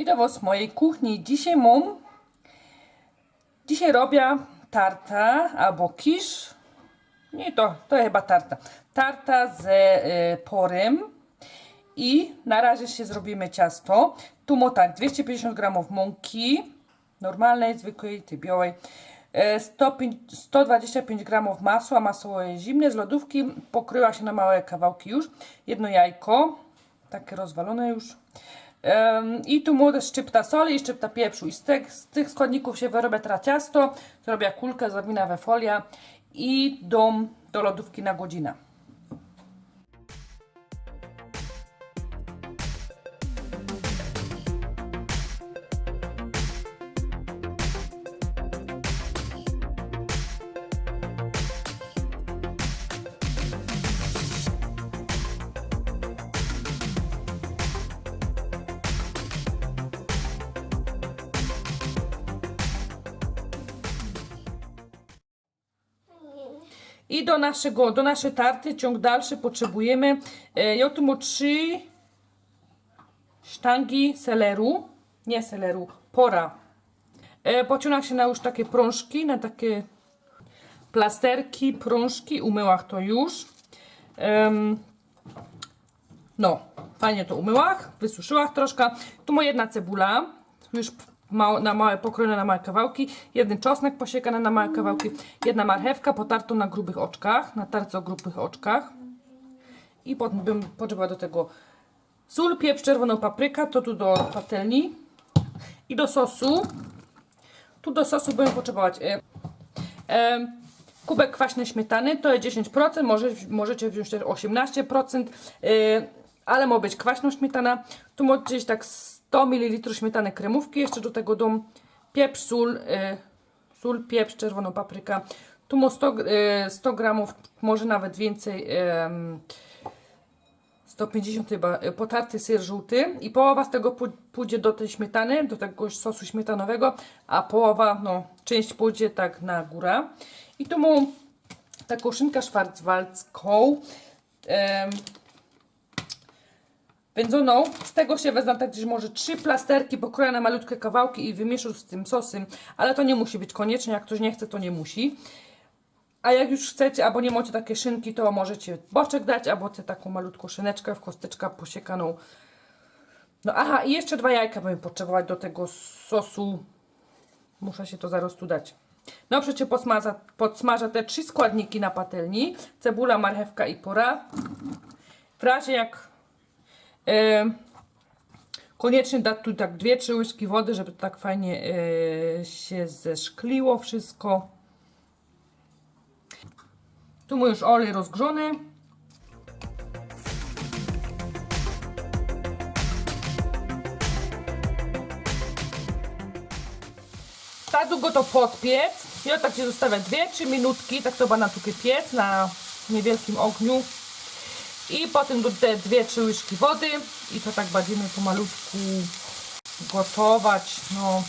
Witam Was w mojej kuchni. Dzisiaj mam, dzisiaj robię tarta albo kisz. Nie, to, to chyba tarta. Tarta z e, porym. I na razie się zrobimy ciasto. Tu mam tak 250 gramów mąki, normalnej, zwykłej, tej białej. E, 105, 125 gramów masła, masło zimne z lodówki, pokryła się na małe kawałki już. Jedno jajko, takie rozwalone już. I tu młode szczypta soli i szczypta pieprzu. I z tych, z tych składników się wyrobia teraz ciasto. Zrobię kulkę, zawinę we folia i dom do lodówki na godzinę. I do naszego, do naszej tarty ciąg dalszy potrzebujemy ja tu mam trzy sztangi seleru, nie seleru, pora. E, pociągnę się na już takie prążki, na takie plasterki, prążki, umyłach to już. No, fajnie to umyłach, wysuszyłach troszkę. Tu ma jedna cebula, już mał, na małe, pokrojone na małe kawałki. Jeden czosnek posiekany na małe kawałki. Jedna marchewka potartą na grubych oczkach, na tarce o grubych oczkach. I potem bym potrzebowała do tego sól, pieprz, czerwoną paprykę, to tu do patelni. I do sosu. Tu do sosu będę potrzebować e, e, kubek kwaśnej śmietany, to jest 10%, może, możecie wziąć też 18%, e, ale ma być kwaśna śmietana. Tu ma gdzieś tak 100 ml śmietany kremówki, jeszcze do tego dom pieprz, sól, e, sól, pieprz, czerwoną paprykę. Tu ma 100, e, 100 gramów, może nawet więcej, em, 150 chyba, potarty ser żółty i połowa z tego pójdzie do tej śmietany, do tego sosu śmietanowego, a połowa, no, część pójdzie tak na górę. I tu mam taką szynkę szwarcwaldzką, em, wędzoną. Z tego się wezmę tak gdzieś może trzy plasterki, pokroję na malutkie kawałki i wymieszam z tym sosem, ale to nie musi być koniecznie, jak ktoś nie chce, to nie musi. A jak już chcecie, albo nie macie takie szynki, to możecie boczek dać, albo te taką malutką szyneczkę w kosteczka posiekaną. No aha, i jeszcze dwa jajka będę potrzebować do tego sosu. Muszę się to zaraz tu dać. No przecież podsmażę, podsmażę te trzy składniki na patelni. Cebula, marchewka i pora. W razie jak koniecznie dać tu tak dwie, trzy łyżki wody, żeby tak fajnie e, się zeszkliło wszystko. Tu mój już olej rozgrzony. Tak długo to podpiec. Ja tak się zostawia 2-3 minutki, tak to tutaj piec na niewielkim ogniu. I potem te 2-3 łyżki wody i to tak będziemy pomalutku gotować, no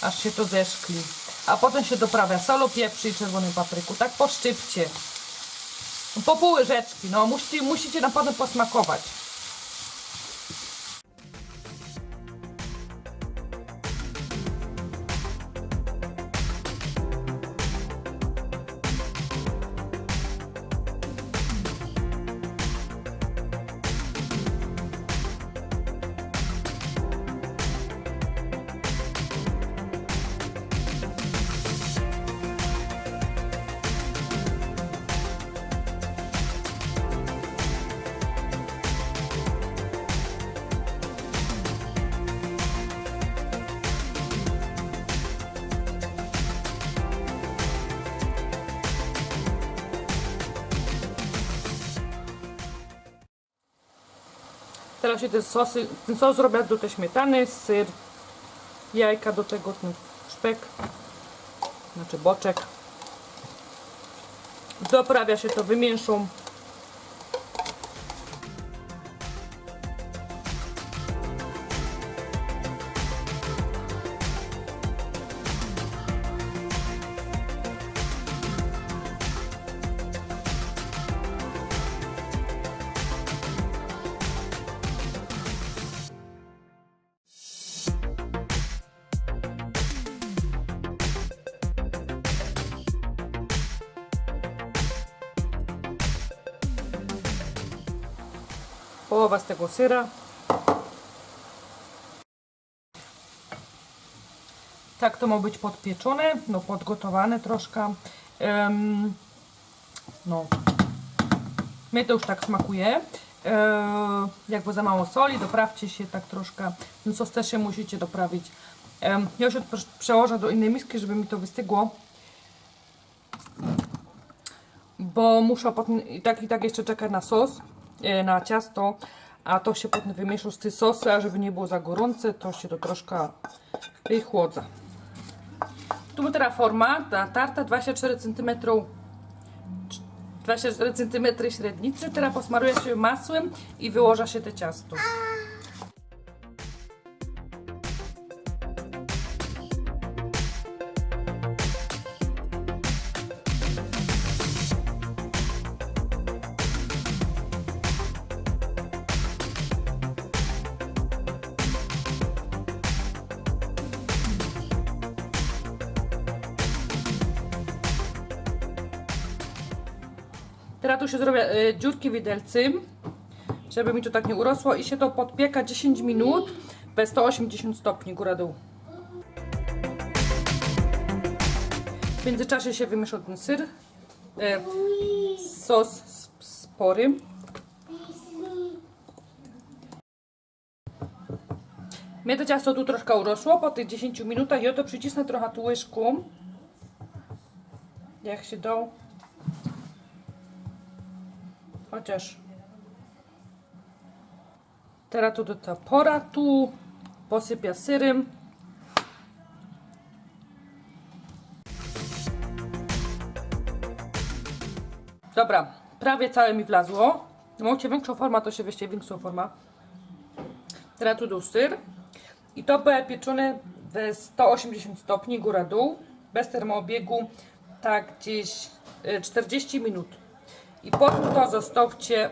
aż się to zeszkli. A potem się doprawia solą, pieprz i czerwonej papryku, tak po szczypcie. Po pół łyżeczki, no musicie, musicie na pewno posmakować. Teraz się te sosy, ten sos robię do tej śmietany, syr, jajka do tego, ten szpek, znaczy boczek. Doprawia się to, wymieszą. Połowa z tego syra. Tak to ma być podpieczone, no podgotowane troszkę. Em, no, mnie to już tak smakuje. Eee, jakby za mało soli, doprawcie się tak troszkę. Ten sos też się musicie doprawić. Em, ja już prze- przełożę do innej miski, żeby mi to wystygło. Bo muszę potem i tak i tak jeszcze czekać na sos, e, na ciasto, a to się potem wymiesza z tym sosem, a żeby nie było za gorące, to się to troszkę wychłodza. Tu ma teraz forma, ta tarta 24 cm 24 cm średnicy. Teraz posmaruję się masłem i wyłoża się te ciasto. Teraz tu się zrobię y, dziurki widelcy, żeby mi to tak nie urosło i się to podpieka 10 minut we 180 stopni góra dół. W międzyczasie się wymiesza ten syr, y, sos spory. Mnie to ciasto tu troszkę urosło po tych 10 minutach i oto przycisnę trochę tu łyżką. Jak się do Chociaż teraz tu do ta pora tu posypia syrem. Dobra, prawie całe mi wlazło. Macie większą formę, to się weźcie większą formę. Teraz tu dół syr. I to będzie pieczone we 180 stopni góra dół, bez termoobiegu, tak gdzieś e, 40 minut. I potem to zostawcie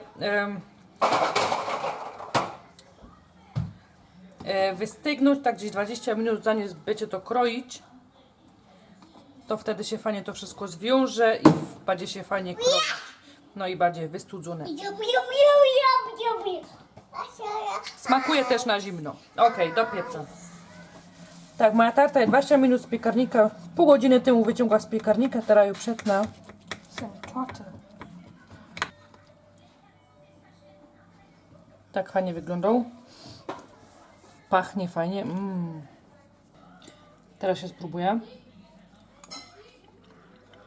e, wystygnąć, tak gdzieś 20 minut zanim będziecie to kroić. To wtedy się fajnie to wszystko zwiąże i będzie się fajnie kroić. No i będzie wystudzone. Smakuje też na zimno. Ok, do pieca. Tak, moja tarta jest 20 minut z piekarnika. Pół godziny temu wyciągła z piekarnika, teraz ją przetnę. Tak fajnie wyglądał. Pachnie fajnie. Mm. Teraz się spróbuję.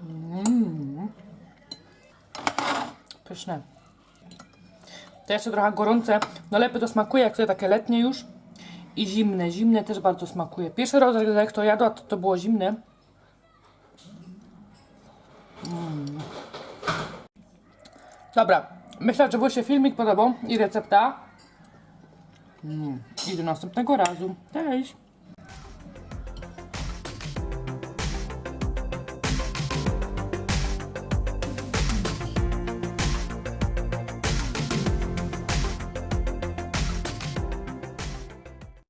Mm. Pyszne. To jeszcze trochę gorące, no lepiej to smakuje, jak to takie letnie już. I zimne, zimne też bardzo smakuje. Pierwszy raz jak to jadła, to, to było zimne. Mm. Dobra, myślę, że się filmik podobał i recepta. Mm. I do następnego razu. Cześć!